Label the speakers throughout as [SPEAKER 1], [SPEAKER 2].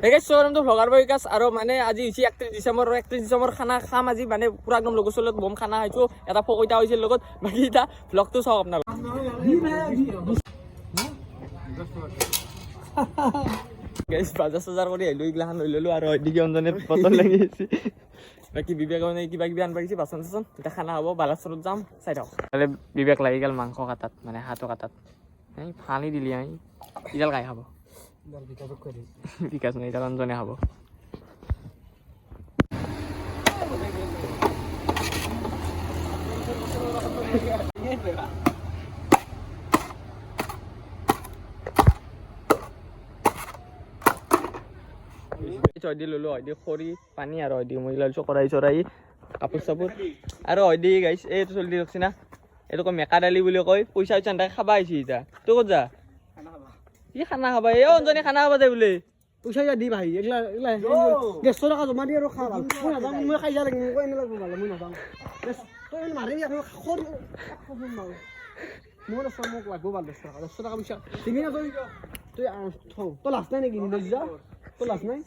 [SPEAKER 1] Vlogger বৈকাছ আৰু মানে আজি হৈছে একত্ৰিছ ডিচেম্বৰ একত্ৰিছ ডিচেম্বৰ খানা খাম আজি মানে পুৰা একদম লগৰ চলত বম খানা খাইছোঁ, এটা পকৈতা হৈছে লগত, বাকী এতিয়া ভ্লগটো চাওক গাইছ বাজাৰ চাজাৰ কৰি আহিলোঁ, এইগিলাখান লৈ ল'লোঁ আৰু বাকী বিবেক মানে কিবা কিবি আনবা গৈছে বাচন চাচন এতিয়া খানা হ'ব বালাচৰত যাম, চাই থাকক। তাহলে বিবেক লাগি গ'ল মাংস কাটাত মানে হাতো কাটাত। এই ফানি দিলি আমি ইডাল খাই খাব। বিকাশ নাই ইডাল অঞ্জনে খাব চয়দি খৰি পানী আৰু হয়দি মই কৰাই চৰাই, কাপোৰ চাপোৰ। আৰু হয়দি গাইছ এইটো চলি ৰখছি না। এইটো কয় মেকা দালি বুলি কয় পইচা চইচা তাই খাবা আহিছে এতিয়া তই ক'ত যা? কি খানা খাবা? এই অঞ্জনী খানা খাবা যায় বোলে।
[SPEAKER 2] পইচা যা দি ভাই এইগিলা এইগিলা দেড়শ টকা জমা দি আৰু খা ভালো। মই নাযাওঁ মই খাই যা লাগিম মই এনে লাগব ভালো মই নাযাওঁ। তই এনে মাৰি আকৌ খৰি মোৰ আছে মোক লাগব ভালো দেড়শ টকা। দেড়শ টকা পইচা দিবি না তই তই আহ, তই লাজ নাই নেকি যা তই লাজ নাই?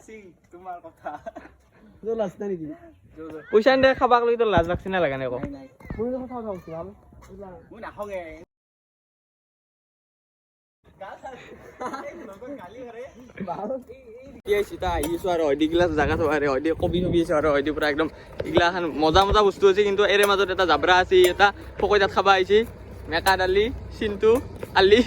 [SPEAKER 2] তোৰ লাজ নাই নেকি?
[SPEAKER 1] পইচা নিদে খাবাক লৈ তোৰ লাজ লাগছি না লাগা নাই আকৌ
[SPEAKER 2] মই কথা কৈছোঁ ভালো এইগিলা-
[SPEAKER 1] কি মজা মজা বস্তু আছে কিন্তু এৰে মাজত এটা জাবৰা আছে এটা পকৈতাত খাবা আহিছে মেকা দালি চিন্তু আলি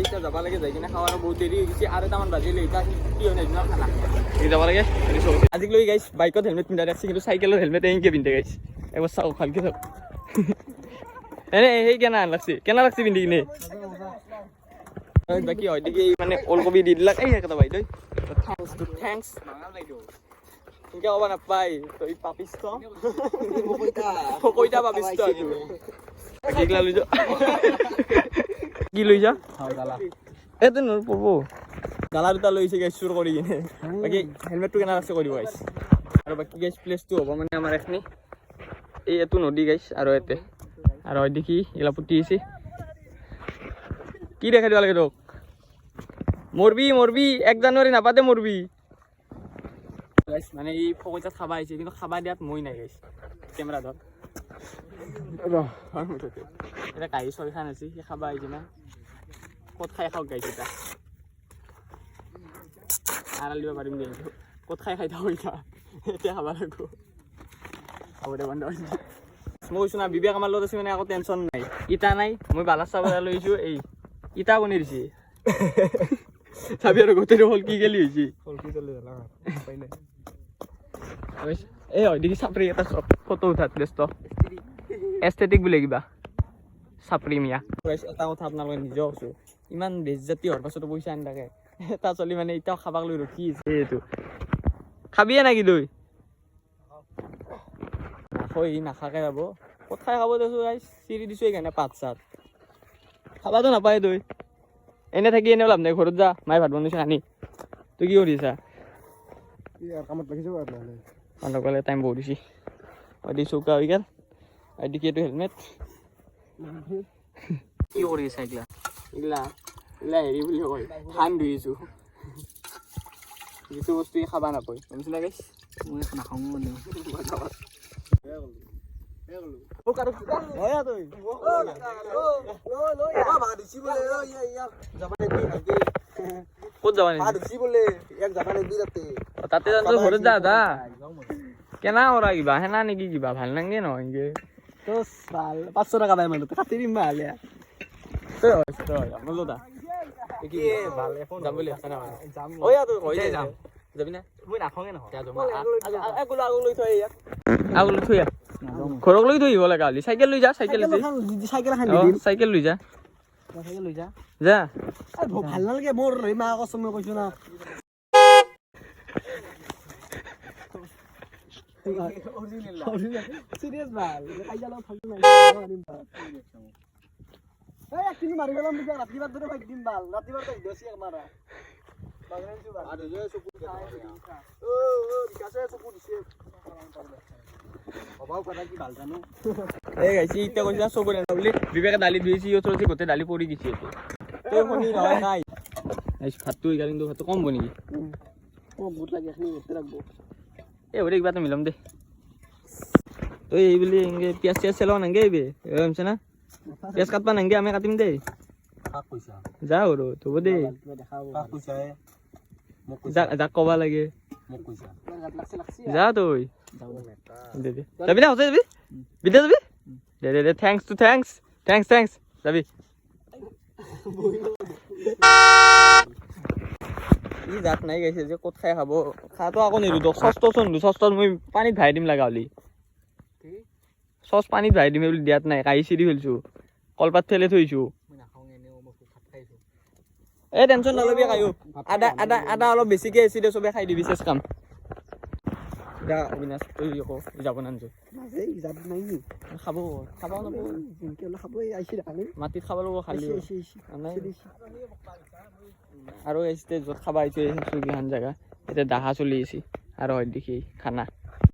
[SPEAKER 1] এতিয়া যাব লাগে যাই কিনে খাৱাৰ বহুত দেৰি হৈ গৈছে আৰু এটামান বাজিলে এতিয়া কি হয় খানা যাব লাগে আজিক গাইছ বাইকত হেলমেট পিন্ধা ৰাখছি কিন্তু চাইকেলৰ হেলমেট এনেকৈ পিন্ধে গাইছ একবাৰ চাওক ভালকৈ চাওক এনে সেই কেনা লাগছি। কেনা লাগছি পিন্ধি কিনে। বাকী হয় দেখি মানে ওলকবি দি দিলাক। এই টু নাপায় তই পাপিষ্ট কইতা পাপিষ্ট এইগিলা লৈ যা। কি লৈ যা? এইটো নোৰ পৰব গালা দুটা লৈ আহিছে গাইছ চুৰ কৰি কিনে। বাকী হেলমেটটো কেনে আছে কৰি দিব গাইছ আৰু বাকী গাইছ প্লেচটো হ'ব মানে আমাৰ এখনি এই এইটো নদী গাইছ আৰু ইয়াতে আৰু হয় দেখি এইগিলা পুতি আছে কি দেখাই দিব লাগে তোক মৰবি মৰবি এক জানুৱাৰী নাপাতে গাইছ মানে ই ফকৈতাত খাবা আহিছে কিন্তু খাবা দিয়াত মই নাই গাইছ হয় মুঠতে এতিয়া কাঁহী ছয়খান আছে সি খাবা আহিছে না। ক'ত খাই খাওক গাইছ এতিয়া আড়াল দিব পাৰিম দে। ক'ত খাই খাই থাকোঁ এতিয়া। এতিয়া খাব লাগিব। হ'ব দে বন্ধ মই কৈছোঁ না বিবেক আমাৰ লগত আছে মানে একো টেনশ্যন নাই। ইটা নাই মই বালাচ চাব লৈ আহিছোঁ এই ইটা কোনে দিছে। চাবি আৰু গোটেইটো হ'ল কি গেলি হৈছে। এই হয় দেখি চাপৰি এটা ফটো উঠাত ব্যস্ত। এষ্টেটিক বোলে কিবা। চাপৰি মিয়া। এটা কথা আপোনালোকে নিজেও কৈছোঁ ইমান বেজজাতি হোৱাৰ পাছতো পইচা আনি থাকে। এটা চলি মানে এতিয়াও খাবাক লৈ ৰখি আছে। এইটো। খাবিয়ে নেকি তই? নাখাই নাখাকে যাব খাই খাব দেছোঁ গাইছ চিৰি দিছোঁ সেইকাৰণে পাত চাত খাবাতো নাপায় তই এনে থাকি এনেও লাভ নাই ঘৰত যা। মায়ে ভাত বনাইছে আনি। তই কি কৰিছা?
[SPEAKER 2] কামত লাগিছে
[SPEAKER 1] মানুহ ক'লে টাইম বহুত দিছি। অদি চৌকা হৈ গ'ল। অদি কি এইটো হেলমেট কি কৰি আছা এইগিলা? এইগিলা এইগিলা হেৰি বুলি কয় ধান ধুইছোঁ যিটো বস্তু খাবা নাপায়। শুনিছিলা গাইছ
[SPEAKER 2] মই নাখাওঁ
[SPEAKER 1] ক'ত যাবা তাতে তোৰ ঘৰত যা যা। কেনা কৰা কিবা? সেনা নেকি কিবা? ভালো নালাগে নহয় এনেকে
[SPEAKER 2] পাঁচশো টকা পাই মানুহ কাটি দিম ভালে
[SPEAKER 1] তই হয় তই হয়। এই কি যাম। বুলি আছা না হৈ যায়। যাম। যাবি না?
[SPEAKER 2] মই নাখাওঁগে নহয়।
[SPEAKER 1] আগলৈ আগলৈ থৈ ইয়াত আগলৈ থৈ আহ। ঘৰক লৈ থৈ আহিব লগা হ'লি চাইকেল লৈ যা চাইকেল
[SPEAKER 2] চাইকেল
[SPEAKER 1] লৈ যা।
[SPEAKER 2] চাইকেল লৈ যা।
[SPEAKER 1] যা।
[SPEAKER 2] ভালো নালাগে মোৰ। মা কষ্ট মই কৈছো না। চিৰিয়াছ ভালো। কাজিয়া লগত ফালতু নাই এই একদিন মাৰি পেলাম বুজা ৰাতিপুৱাৰ দৰে ফাইট দিম ভালো। ৰাতিপুৱাৰ তই দছি এক
[SPEAKER 1] বিবেকে দালি দালি গৈছে নাই ভাতটো ভাতটো কম হ'ব নেকি
[SPEAKER 2] মোক বহুত লাগে এখিনি বেছি লাগব
[SPEAKER 1] এই হ'ব দে কিবা এটা মিলাম দে। তই এই বুলি এনেকে পিঁয়াজ চিয়াজ চেলাব নাংগে এইবে ভাবিছে না? পিঁয়াজ কাটবা নাংগে আমি কাটিম দে। যা আৰু হ'ব দে। যাক যাক ক'বা লাগে
[SPEAKER 3] মোক কৈছা
[SPEAKER 2] গাত লাগছে লাগছে
[SPEAKER 1] যা তই দে দে যাবি না যাবি বিদ্যা যাবি দে দে দে thanks to thanks thanks thanks যাবি ই জাত নাই গাইছে যে ক'ত খাই খাব? খাটো আকৌ নিদিওঁ চচ টচ মই পানীত ভাই দিম লগা হ'লি চচ পানীত ভাই দিম বুলি দিয়াত নাই। কাঁহি চিৰি ফেলছোঁ। কলপাত ঠেলে থৈছোঁ। এই টেনশ্যন নলবি কায়ো। আদা আদা আদা অলপ বেছিকৈ দে চবে খাই দিবি চেচ কাম। এতিয়া অবিনাশ তই আকৌ যাব
[SPEAKER 2] নাযায় জাত নাই
[SPEAKER 1] খাব খাব
[SPEAKER 2] খাব আহিছে দেখালি
[SPEAKER 1] মাটিত খাব লাগিব খালি।
[SPEAKER 2] আহিছে আহিছে
[SPEAKER 1] আৰু আহিছে য'ত খাব আহিছে চুগীখান জেগা এতিয়া দাহা চলি আছে। আৰু হয় দেখি খানা।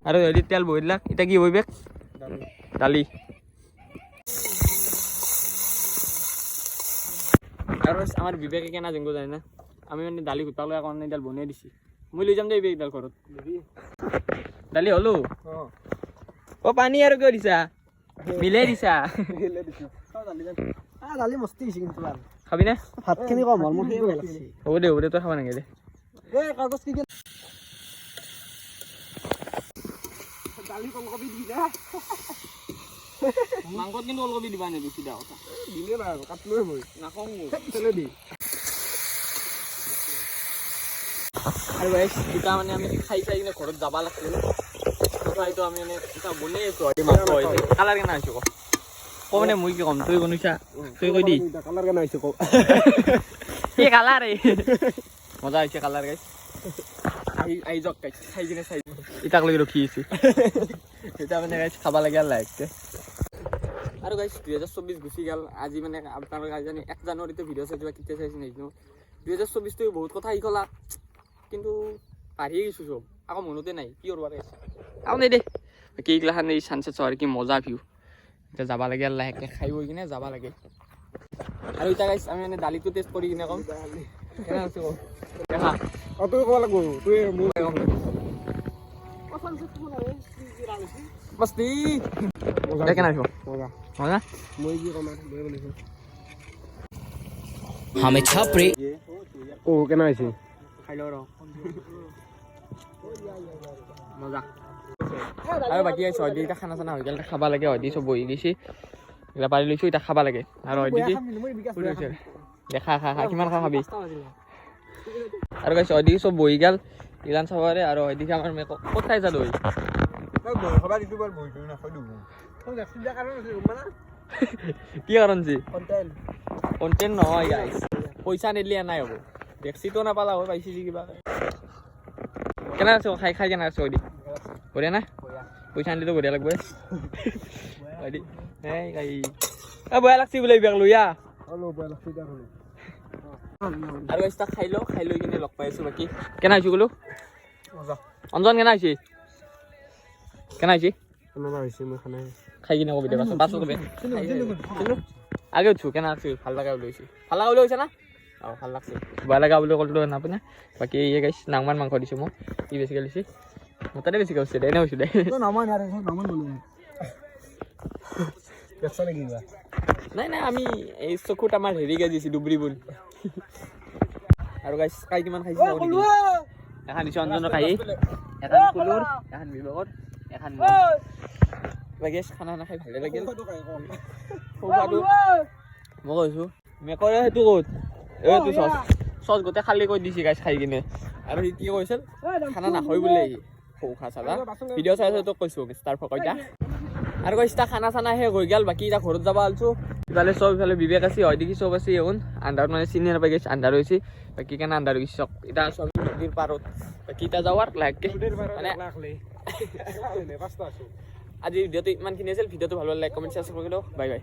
[SPEAKER 1] আৰু হেৰি তেল বহি দিলাক এতিয়া কি বহিবে? দালি। আৰু আমাৰ বিবেকে কেনা জেংগ যায় না? আমি মানে দালি গোটালৈ কাৰণে এডাল বনাই দিছি। মই লৈ যাম দে বিবেক এডাল ঘৰত। দালি হ'লো? অ। পানী আৰু কিয় দিছা? মিলাই দিছা?
[SPEAKER 2] দালি মস্তি হৈছে কিন্তু
[SPEAKER 1] খাবি না?
[SPEAKER 2] ভাতখিনি কম হ'ল মোৰ
[SPEAKER 1] হ'ব দে হ'ব দে তই খাব নাগে দে।
[SPEAKER 2] কাগজ কি দালি কলকবি দি যা
[SPEAKER 1] মাংসত কিন্তু ওলকবি দিবা নিদি চিধা কথা।
[SPEAKER 2] দিলে না কাটলোৱে মই।
[SPEAKER 1] নাখাওঁ
[SPEAKER 2] চলে দি।
[SPEAKER 1] আৰু গাইছ এতিয়া মানে আমি খাই চাই কিনে ঘৰত যাব লাগিছিল। তথাপিতো আমি মানে এতিয়া বনাই আছোঁ আৰু মাংস হৈছে কালাৰ কেনে হৈছে ক? ক মানে মই কি ক'ম? তই বনাইছা তই কৈ দি।
[SPEAKER 2] কালাৰ কেনে হৈছে কওঁ
[SPEAKER 1] এই কালাৰ এই? মজা হৈছে কালাৰ গাইছ আহি আহি যাওক গাইছ খাই কিনে চাই ইটাক লাগি ৰখি আছোঁ। এতিয়া মানে গাইছ খাব লাগে লাহেকৈ আৰু গাইছ দুহেজাৰ চৌবিছ গুচি গ'ল। আজি মানে আপোনালোকে আজি জানি এক জানুৱাৰীতে ভিডিঅ' চাইছোঁ বা কেতিয়া চাইছোঁ নাজানো। দুহেজাৰ চৌবিছটো বহুত কথা শিকলা কিন্তু পাহৰিয়ে গৈছোঁ চব। আকৌ মনতে নাই কি কৰিব গাইছ আকৌ নাই দে বাকী এইগিলাখান এই চানচেট চহৰ কি মজা ভিউ এতিয়া যাব লাগে আৰু লাহেকৈ খাই বৈ কিনে যাব লাগে। আৰু এতিয়া গাইছ আমি মানে দালিটো টেষ্ট কৰি কিনে ক'ম।
[SPEAKER 2] ক'ব
[SPEAKER 1] মস্তি।
[SPEAKER 4] দেখেন আসো
[SPEAKER 2] ও কেন
[SPEAKER 1] আইছি মজা আৰু বাকী আছে হয়দি খানা চানা হৈ গ'ল খাব লাগে হয়দি চব বহি গৈছে এতিয়া পাৰি লৈছোঁ এতিয়া খাবা লাগে আৰু হয়দি কি দেখা খা খা কিমান খা খাবি আৰু কৈছে হয়দি চব বহি গ'ল ইলান চাব পাৰে আৰু হয়দিকে আমাৰ ক'ত
[SPEAKER 3] খাই যালোঁ
[SPEAKER 1] কি কাৰণ যি কণ্টেণ্ট নহয় গাইছ পইচা নিদিলে নাই হ'ব। টেক্সিটো নাপালা হয় পাইছি যি কিবা। কেনে আছো? খাই খাই কেনে আছো? হয়দি বঢ়িয়া না? পইচা নিদিলেতো বঢ়িয়া লাগব। হয়দি এই গাই। এ বঢ়িয়া লাগছি বোলে এইবিলাক লৈ আহ
[SPEAKER 2] বেয়া
[SPEAKER 1] আৰু গাইছ তাক খাই লওঁ খাই লৈ কিনে লগ পাই আছো বাকী। কেনে আহিছো বোলো? অঞ্জন কেনে আহিছে কেনে আহিছে
[SPEAKER 2] কেনেকুৱা হৈছে মই খানা
[SPEAKER 1] খাই কিনে কবি দে পাছত পাছত কবি। আগে উঠছো কেনে আছে? ভালো লগা বুলি কৈছে ভালো লগা বুলি কৈছে না? অঁ ভালো লাগছে। বেয়া লগা বুলি ক'লো নাপানে বাকী ইয়ে গাইছ নাংমান মাংস দিছোঁ মোক। ই বেছিকৈ লৈছে মোৰ তাতে বেছিকৈ হৈছে দে এনে হৈছোঁ দে? নাই নাই আমি এই চকুত আমাৰ হেৰিকে দিছোঁ ডুবৰি বুল। আৰু গাইছ কাই কিমান খাইছে এখন দিছোঁ অঞ্জনৰ কাহি এখন ফুলৰ এখন বিভাগৰ এখন বাকী খানা খানা খাই ভালে লাগিল মই কৈছোঁ মেকৰে সেইটো ক'ত এইটো চচ। চচ গোটেই খালী কৰি দিছে গাইছ খাই কিনে। আৰু সি কি কৈছিল খানা নাখায় বোলে সি সৌখা চালা। ভিডিঅ' চাই তোক কৈছোঁ মিষ্টাৰ ফকইতা আৰু কৈছে তাক খানা চানা শেষ হৈ গ'ল বাকী এতিয়া ঘৰত যাব আলছোঁ। ইফালে চব ইফালে বিবেক আছে হয় দেখি চব আছে এখন আন্ধাৰত মানে চিনি নাপাই গৈছে আন্ধাৰ হৈছে। বাকী কেনে আন্ধাৰ গৈছে চক। এতিয়া চব নদীৰ পাৰত। বাকী এতিয়া যাৱাৰ লাহেকৈ মানে আজি ভিডিঅ'টো ইমানখিনি আছিল ভিডিঅ'টো ভালো লাগিলে লাইক কমেণ্ট শ্বেয়াৰ কৰি দিওঁ বাই বাই